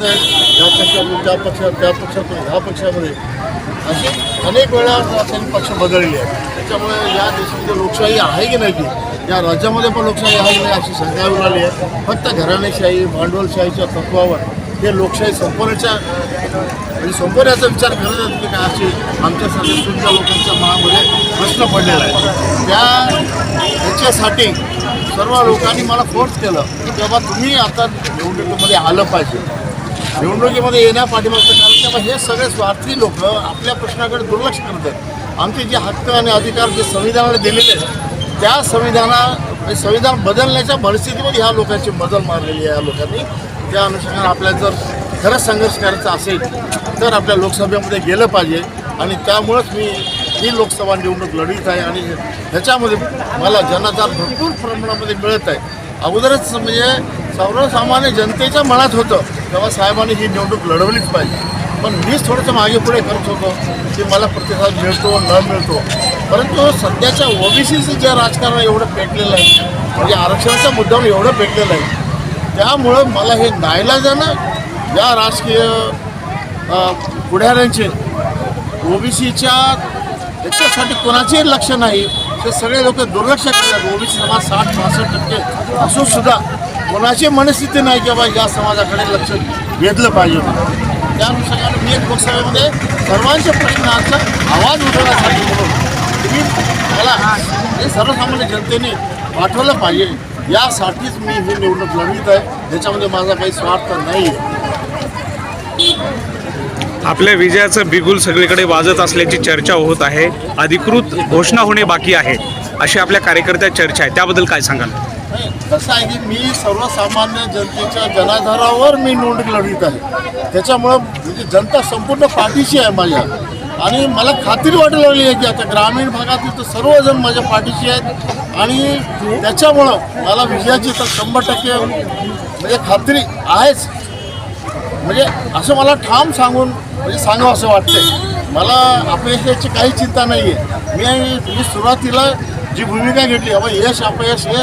करत आहेत या पक्षातून त्या पक्षात त्या पक्षातून ह्या पक्षामध्ये असे अनेक वेळा त्यांनी पक्ष बदलले आहेत. त्याच्यामुळे या देशामध्ये लोकशाही आहे की नाही की या राज्यामध्ये पण लोकशाही आहे की नाही अशी शंका येऊन आली आहे. फक्त घराणेशाही भांडवलशाहीच्या तत्वावर हे लोकशाही संपवण्याच्या म्हणजे संपवण्याचा विचार करत आहेत की काय अशी आमच्यासारख्या सुद्धा लोकांच्या मनामध्ये प्रश्न पडलेला आहे. त्या ह्याच्यासाठी सर्व लोकांनी मला फोर्स केलं की बाबा तुम्ही आता निवडणुकीमध्ये आलं पाहिजे. निवडणुकीमध्ये येण्या पाठीमागचं कारण की हे सगळे स्वार्थी लोक आपल्या प्रश्नाकडे दुर्लक्ष करतात आमचे जे हक्क आणि अधिकार जे संविधानाने दिलेले आहेत त्या संविधाना म्हणजे संविधान बदलण्याच्या परिस्थितीमध्ये ह्या लोकांची बदल मारलेली आहे या लोकांनी. त्या अनुषंगाने आपल्याला जर खरंच संघर्ष करायचा असेल तर आपल्या लोकसभेमध्ये गेलं पाहिजे आणि त्यामुळंच मी ही लोकसभा निवडणूक लढवीत आहे आणि ह्याच्यामध्ये मला जनाधार भरपूर प्रमाणामध्ये मिळत आहे. अगोदरच म्हणजे सर्वसामान्य जनतेच्या मनात होतं तेव्हा साहेबांनी ही निवडणूक लढवलीच पाहिजे. पण मीच थोडंसं मागे पुढे करत होतो की मला प्रतिसाद मिळतो न मिळतो. परंतु सध्याच्या ओबीसीचं ज्या राजकारण एवढं पेटलेलं आहे म्हणजे आरक्षणाच्या मुद्द्यावर एवढं पेटलेलं आहे त्यामुळं मला हे नाईलाजानं या राजकीय पुढाऱ्यांचे ओबीसीच्या त्याच्यासाठी कोणाचेही लक्ष नाही ते सगळे लोक दुर्लक्ष करतात. ओबीसी समाज साठ पासष्ट टक्के असूनसुद्धा कोणाची मनस्थिती नाही की बाबा या समाजाकडे लक्ष वेधलं पाहिजे. त्यानुसार त्या अनुषंगाने मी एक लोकसभेमध्ये सर्वांच्या प्रश्नांचा आवाज उठवण्यासाठी म्हणून तुम्ही मला हे सर्वसामान्य जनतेने पाठवलं पाहिजे. यासाठीच मी ही निवडणूक लढवीत आहे. त्याच्यामध्ये माझा काही स्वार्थ नाही आपल्या विजयाचं बिगुल सगळीकडे वाजत असल्याची चर्चा होत आहे. अधिकृत घोषणा होणे बाकी आहे. अशी आपल्या कार्यकर्त्या चर्चा आहे. त्याबद्दल काय सांगाल? कसं आहे की मी सर्वसामान्य जनतेच्या जनाधारावर मी निवडणूक लढवित आहे. त्याच्यामुळं म्हणजे जनता संपूर्ण पाठीशी आहे माझ्या. आणि मला खात्री वाटायला लागली आहे की आता ग्रामीण भागातील तर सर्वजण माझ्या पाठीशी आहेत. आणि त्याच्यामुळं मला विजयाची तर शंभर टक्के म्हणजे खात्री आहेच. म्हणजे असं मला ठाम सांगून म्हणजे सांगावं असं वाटतंय. मला अपयशाची काही चिंता नाही आहे मी मी सुरुवातीला जी भूमिका घेतली बाबा यश अपयश हे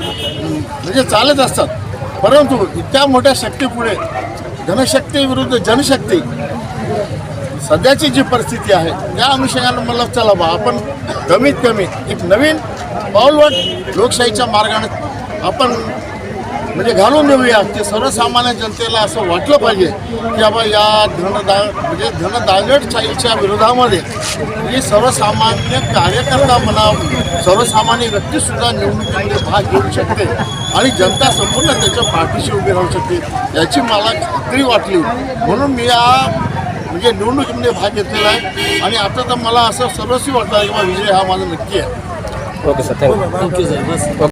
म्हणजे चालत असतात. परंतु इतक्या मोठ्या शक्तीपुढे धनशक्ती विरुद्ध जनशक्ती सध्याची जी परिस्थिती आहे त्या अनुषंगानं मला चला बा आपण कमीत कमी एक नवीन पाऊलवाट लोकशाहीच्या मार्गाने आपण म्हणजे घालून देऊया. की सर्वसामान्य जनतेला असं वाटलं पाहिजे की बाबा या धनदा म्हणजे धनदागडशाहीच्या विरोधामध्ये ही सर्वसामान्य कार्यकर्ता म्हणा सर्वसामान्य व्यक्तीसुद्धा निवडणुकीमध्ये भाग घेऊ शकते आणि जनता संपूर्ण त्याच्या पाठीशी उभी राहू शकते याची मला खात्री वाटली. म्हणून मी या म्हणजे निवडणुकीमध्ये भाग घेतलेला आहे आणि आता तर मला असं सर्वस्वी वाटतं की बा विजय हा माझा नक्की आहे. Okay sir thank you. Thank you sir. Bus.